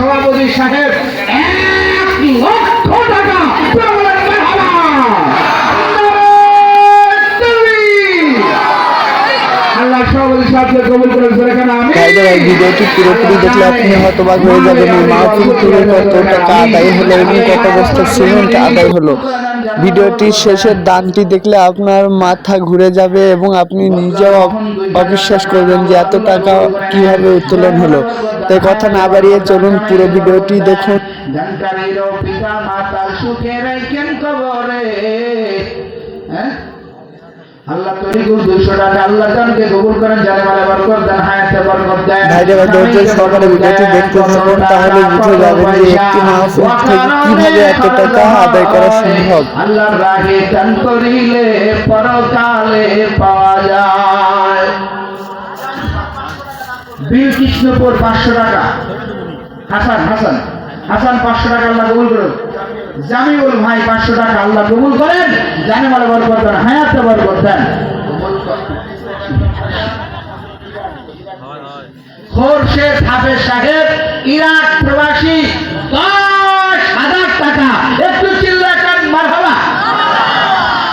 সভাপতি সাহেব ভিডিওটি পুরোপুরি দেখলে আপনি হয়তো বা হয়ে যাবেন। মাহফিল থেকে কত টাকা আদায় হলো এবং কত বস্তা সিমেন্ট আদায় হলো? ভিডিওটির শেষের দানটি দেখলে আপনার মাথা ঘুরে যাবে এবং আপনি নিজেও অবিশ্বাস করবেন যে এত টাকা কীভাবে উত্তোলন হলো। তাই কথা না বাড়িয়ে চলুন পুরো ভিডিওটি দেখুন। হ্যাঁ? আল্লাহ তরিকুল দুইশো টাকা আল্লাহ জানকে কবুল করেন জানে মালে বরকত দেন হায়াতে বরকত দেন ভাইরা বা ধৈর্য সহকারে ভিডিওটি দেখতে থাকুন তাহলে বুঝে যাবেন যে একটি মাহফিল থেকে কীভাবে এত টাকা আদায় করা সম্ভব? আল্লাহর রাহে দান করিলে পরকালে পাওয়া যায়। বীর কৃষ্ণপুর পাঁচশো টাকা। হাসান হাসান হাসান পাঁচশো টাকা আল্লাহ কবুল করুন। জামিউল ভাই পাঁচশো টাকা আল্লাহ কবুল করেন জানে মালে বরকত দেন হায়াতে বরকত দেন। খোরশেদ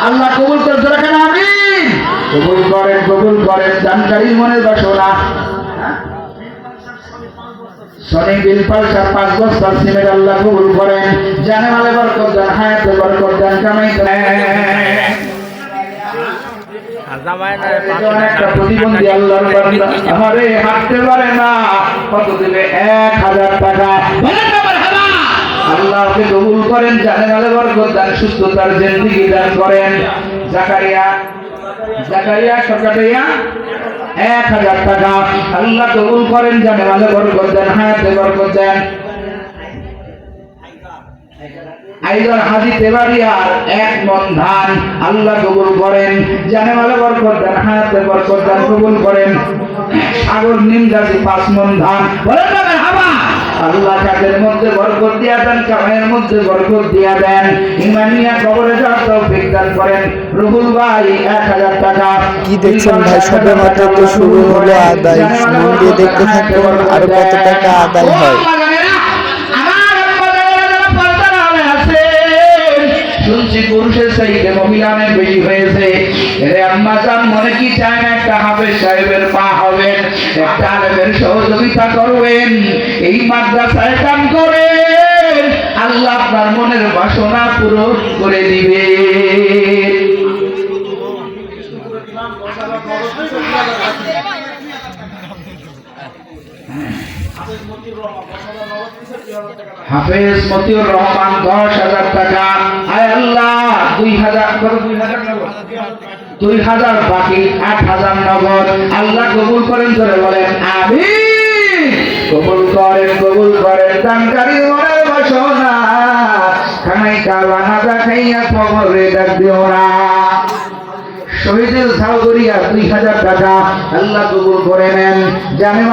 আল্লাহ কবুল করেন কবুল করেন জানকারী মনের বাসনা। শনি পাঁচ সিমেন্ট আল্লাহ কবুল করেন। জানে মালে বরকত দেন হায়াতে বরকত দেন কামাই প্রতিবন্ধী আল্লাহর আমারে হাঁটতে পারে না কত দিবে এক হাজার টাকা। আল্লাহকে কবুল করেন জানেন আলে বরকত দান সুস্থতার জিন্দিগি দান করেন। জাকারিয়া জাকারিয়া সরকারিয়া এক হাজার টাকা। আল্লাহ কবুল করেন ভালো হাজি এক মন ধান, আল্লাহ কবুল করেন জানে মালে বরকত দেন দেন, কবুল করেন। সাগর নিমগাছি পাঁচ মন ধান। বলেন না আল্লাহ কাজের মধ্যে বরকত দিয়া দেন কামের মধ্যে বরকত দিয়া দেন। ইমানিয়া কবরে যাওয়ার তৌফিক দান করেন। রুহুল ভাই এক হাজার টাকা। কি দেখছেন ভাই সবে মাত্র তো শুরু হলো আদায়। মন দিয়ে দেখতে থাকুন আর কত টাকা আদায় হয়। শুনছি পুরুষের চাইতে মহিলা অনেক বেশি হয়েছে। এরে আম্মা জান মনে কি চায় না একটা হাফেজ সাহেবের পা হবেন? একটা আলেমের সহযোগিতা করবেন। মাদ্রাসায় কাম করে, আল্লাহ আপনার মনের বাসনা পূরণ করে দিবে। হাফেজ মতিউর রহমান, দশ হাজার টাকা। আয় আল্লাহ, দুই হাজার? দুই হাজার বাকি, আট হাজার নগদ। আল্লাহ কবুল করেন ধরে বলেন আমি কবুল করেন কবুল করেন দানকারী মনের বাসনা। খানাই কাবা হাজা খাইয়া কবরে ডাক দিও না। শহীদুল সাউদরিয়া, দুই হাজার টাকা। আল্লাহ কবুল করে নেন। জানে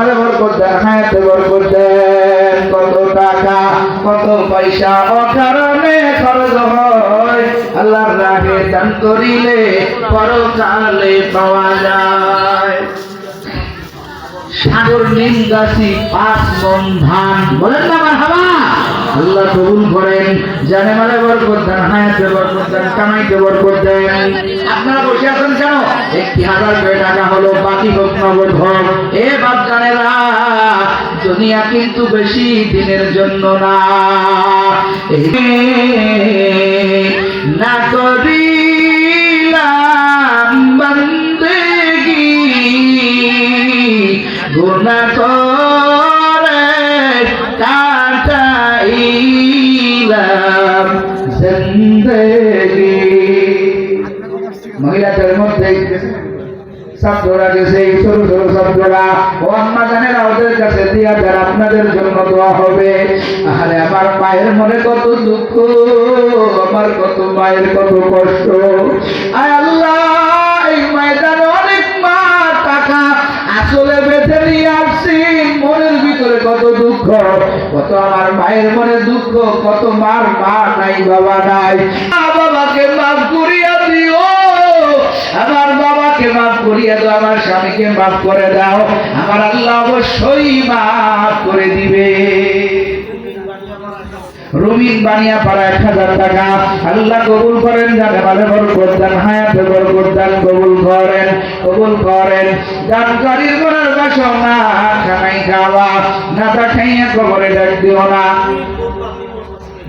কত টাকা, কত পয়সা, অকারণে খরচ হয়। আল্লাহর রাহে দান করিলে পরকালে পাওয়া যায়। সাগর নিমগাছি পাঁচ মন ধান। বলেন না, আমার হাবা আল্লাহ কবুল করেন। জানে মালে বরকত দেন, হায়াতে বরকত দেন, কামাইতে বরকত দেন। আপনারা বসে আছেন কেন? একটি হাজার করে টাকা হলো, বাকি হোক নগদ এ বাপ জানেরা, দুনিয়া কিন্তু বেশি দিনের জন্য না। এই ছোট ছোট ও ওদের কাছে দিয়া আপনাদের জন্য দোয়া হবে। আরে আমার মনে কত দুঃখ, আমার কত মায়ের কত কষ্ট। আয় আল্লাহ, এই অনেক মা টাকা আসলে বেঁধে নিয়ে আসছি, মনের ভিতরে কত দুঃখ, কত আমার মায়ের মনে দুঃখ, কত মার মা নাই, বাবা নাই। বাবাকে মাফ করিয়া দিও। আমার বাবাকে মাফ করিয়া দাও, আমার স্বামীকে মাফ করে দাও। আমার আল্লাহ অবশ্যই মাফ করে দিবে। রুমিন বানিয়া পারা এক হাজার টাকা। আল্লাহ কবুল করেন জানে মালে বরকত দান, হায়াতে বরকত দান, কবুল করেন কবুল করেন। দানকারীর মনের বাসনা খানাই খাওয়া, না তা খাইয়া কবরে ডাক দিও না।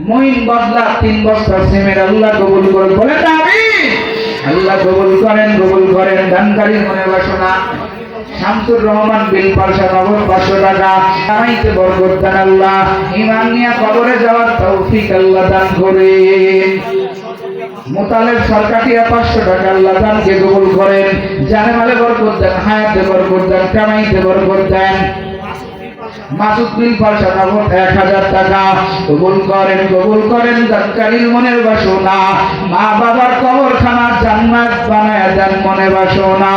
মহিন বদলা তিন বস্তা সিমের আল্লাহ কবুল করেন বলে আমি আল্লাহ কবুল করেন কবুল করেন দানকারীর মনে বাসনা শামসুর রহমান বিল পাশা নগদ পাঁচশো টাকা। কামাইতে বরকত আল্লাহ। ইমান নিয়ে কবরে যাওয়ার তৌফিক আল্লাহ দান করেন মোতালেব সরকারিয়া পাঁচশো টাকা আল্লাহ দানকে কবুল করেন। জানে মালে বরকত দেন, হায়াতে বরকত দেন, কামাইতে বরকত দেন। মাসুদ নগদ এক হাজার টাকা। কবুল করেন কবুল করেন মনের বাসনা। মা বাবার কবরখানা জান্নাত বানায় দেন বাসনা।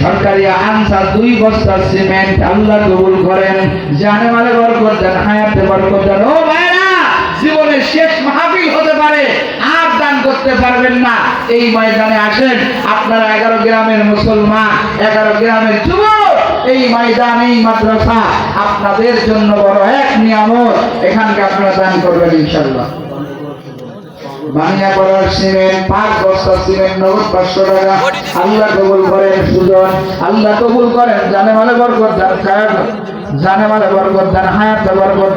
সরকারি আনসার দুই বস্তা সিমেন্ট আল্লাহ কবুল করেন। জানে মালে হায়াতে ও জীবনের শেষ মাহফিল হতে পারে, আর দান করতে পারবেন না। এই ময়দানে আসেন, আপনারা এগারো গ্রামের মুসলমান, এগারো গ্রামের যুবক। এই ময়দান, এই মাদ্রাসা আপনাদের জন্য বড় এক নিয়ামত। এখানকে আপনারা দান করবেন ইনশাল্লাহ আল্লাহ করেন জানে জানে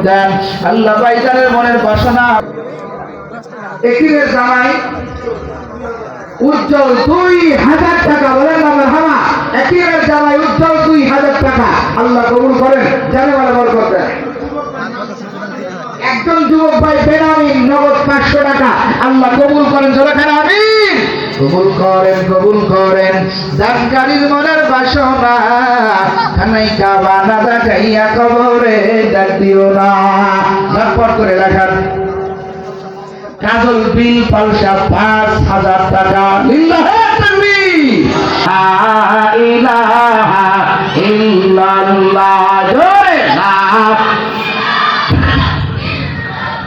দেন আল্লাহ জামাই উজ্জ্বল দুই হাজার টাকা বলেন আমার হামা। একিরের জামাই, উজ্জ্বল দুই হাজার টাকা। আল্লাহ কবুল করেন জানে মালে বরকত দেন। একজন যুবক ভাই বেনামি নগদ পাঁচশো টাকা। আল্লাহ কবুল করেন, জোরে আমি কবুল করেন কবুল করেন। জানকারীর মনের বাসনা খানাই কাবা না দেখাইয়া কবরে ডাক দিও না। ঝটপট করে লেখার কাজল বিল পালসা পাঁচ হাজার টাকা।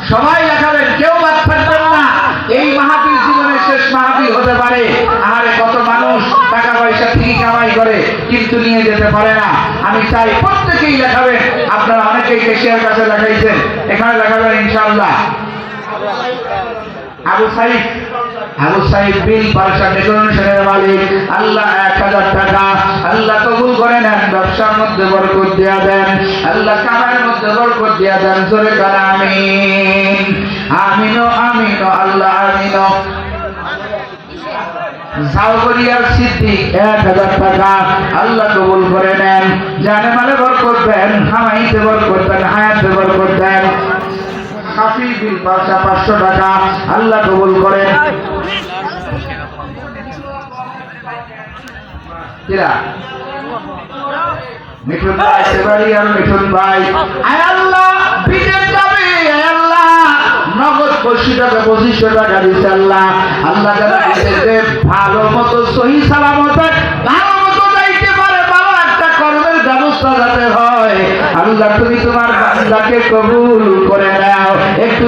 সবাই লেখাবেন কেউ বাদ থাকবেন না। এই জীবনের শেষ হতে পারে। কত মানুষ টাকা পয়সা ঠিকই কামাই করে, কিন্তু নিয়ে যেতে পারে না। আমি চাই প্রত্যেকেই লেখাবেন আপনারা অনেকেই কেশিয়ার কাছে লেখাইছেন এখানে লেখাবেন ইনশাআল্লাহ। আবু সাইদ আবু সাইদ বিল পারসা ডেকোরেশনের মালিক, আল্লাহ এক হাজার টাকা, আল্লাহ কবুল করে নেন ব্যবসার মধ্যে বরকত দেয়া দেন, আল্লাহ কামার মধ্যে বরকত দেয়া দেন, জোরে কান আমিন। আমিনো আমিনো আল্লাহ আমিনো জাওগরিয়ার সিদ্দিক, এক হাজার টাকা, আল্লাহ কবুল করে নেন। জানে মানে বরকত দেন, হামাইতে বরকত দেন, হায়াতে বরকত দেন। সাফি বিল পাঁচশো পাঁচশো টাকা। আল্লাহ কবুল কিরা? মিঠুন ভাই সেবারি আর মিঠুন ভাই। বিজের যাবে নগদ পঁচিশ টাকা পঁচিশশো টাকা দিচ্ছে আল্লাহ। আল্লাহ যারা বিদেশে ভালো মতো, সহি সালামত, ভালো মতো যাইতে পারে, ভালো একটা কর্মের ব্যবস্থা যাতে হয়। আল্লাহ তুমি তোমার বান্দাকে কবুল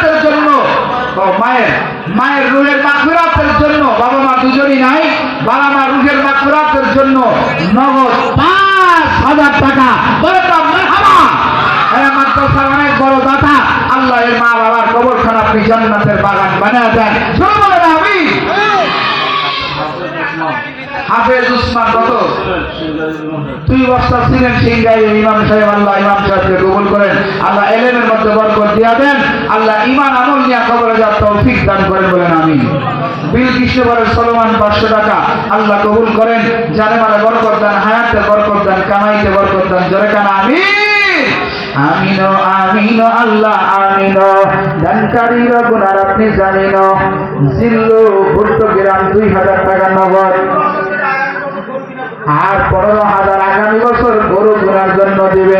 মাগফিরাতের জন্য। মায়ের মায়ের রুহের মাগফিরাতের জন্য। বাবা মা দুজনই নাই, বাবা মা রুহের মাগফিরাতের জন্য নগদ পাঁচ হাজার টাকা। অনেক বড় দাতা। আল্লাহ মা বাবার কবরখানা আপনি জান্নাতের বাগান বানিয়ে দেন শুরু বলেন আমি হাফেজ উসমান কত? দুই বস্তা ছিলেন সিংগাই ইমাম সাহেব, আল্লাহ ইমাম সাহেবকে কবুল করেন। আল্লাহ এলেমের মধ্যে বরকত দিয়া দেন। আল্লাহ ইমান আমল নিয়ে কবরে যাওয়ার তৌফিক দান করেন বলেন আমি বিল কৃষ্ণবরের সলমান পাঁচশো টাকা। আল্লাহ কবুল করেন। জানে মানে বরকত দান, হায়াতে বরকত দান, কামাইতে বরকত দান, জোরে কানা আমি আমিনো আমিনো, আল্লাহ আমিনো। দানকারীর গুনার আপনি জানিন জিল্লু, ভুট্টো, গ্রাম, দুই হাজার টাকা নগদ। আর পনেরো হাজার আগামী বছর গরু ঘোরার জন্য দিবে